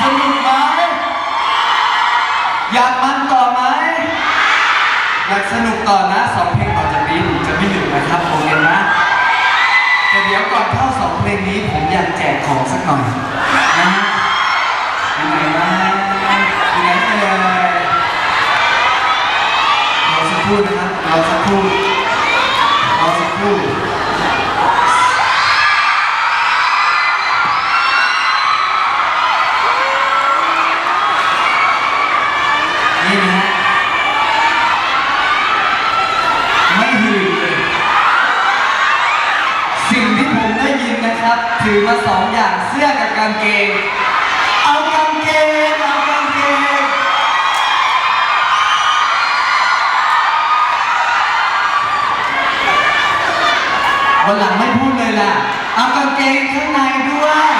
สนุกไหมอยากมันต่อไหมอยากสนุกต่อนะสองเพลงต่อจากนี้จะไม่หยุดนะครับโอเคนะแต่เดี๋ยวก่อนเข้าสองเพลงนี้ผมอยากแจกของสักหน่อย ถือมาสองอย่างเสื้อกับกางเกง เอากางเกงเอากางเกงวันหลังไม่พูดเลยล่ะ เอากางเกงข้างในด้วย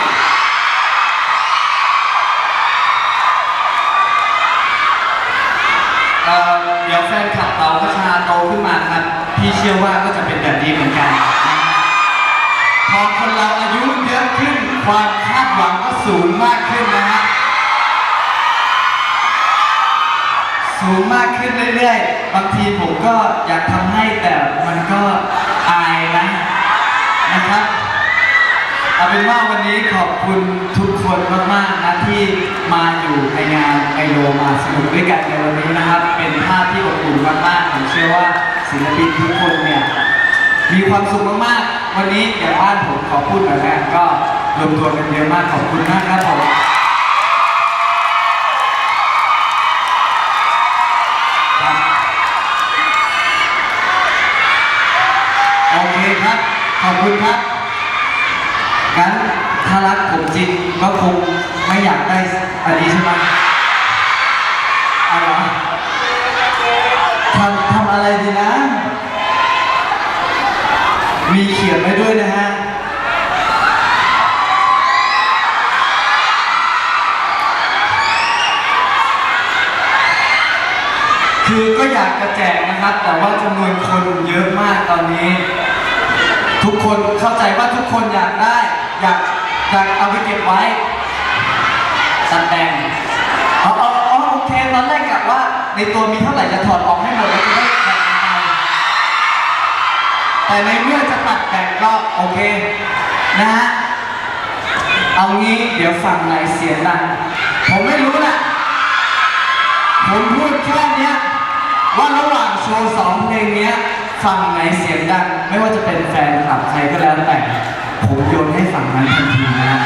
เอ่อเดี๋ยวแฟนคลับเต๋าพัชาโตขึ้นมาครับ พี่เชื่อว่าก็จะเป็นแบบนี้เหมือนกัน พอคนเราอา ความคาดหวังก็สูงมากขึ้นนะฮะ สูงมากขึ้นเรื่อยๆ บางทีผมก็อยากทำให้แต่มันก็อายนะนะครับ เอาเป็นว่าวันนี้ขอบคุณทุกคนมากๆนะที่มาอยู่ในงานไอโลมาสนุกด้วยกันในวันนี้นะครับ เป็นภาพที่อบอุ่นมากๆผมเชื่อว่าศิลปินทุกคนเนี่ยมีความสุขมากๆ วันนี้อย่างบ้านผมขอพูดหน่อยแล้วก็ รวมตัวกันเยอะมากขอบคุณมากครับผมโอเคครับ ขอบคุณครับงั้นถ้ารักผมจริงก็คงไม่อยากได้อันนี้ใช่ไหมเอาเหรอทำทำอะไรดีนะ มีเขียนไว้ด้วยนะฮะากจะแจกนะครับ แต่ว่าจำนวนคนเยอะมากตอนนี้ ทุกคนเข้าใจว่าทุกคนอยากได้ อยากอยากเอาไปเก็บไว้สันแดงอ๋ออ๋ออ๋อโอเคตอนแรกกะว่า ในตัวมีเท่าไหร่จะถอดออกให้หมดแล้วจะได้แบ่งกันไปแต่ในเมื่อจะตัดแบ่งก็โอเคนะฮะเอางี้เดี๋ยวฝั่งไหนเสียงดังผมไม่รู้นะผมพูดแค่เนี้ย ว่าระหว่างโชว์สองเพลงเนี้ยฝั่งไหนเสียงดัง ไม่ว่าจะเป็นแฟนคลับใครก็แล้วแต่ ผมโยนให้ฝั่งนั้นทันทีนะ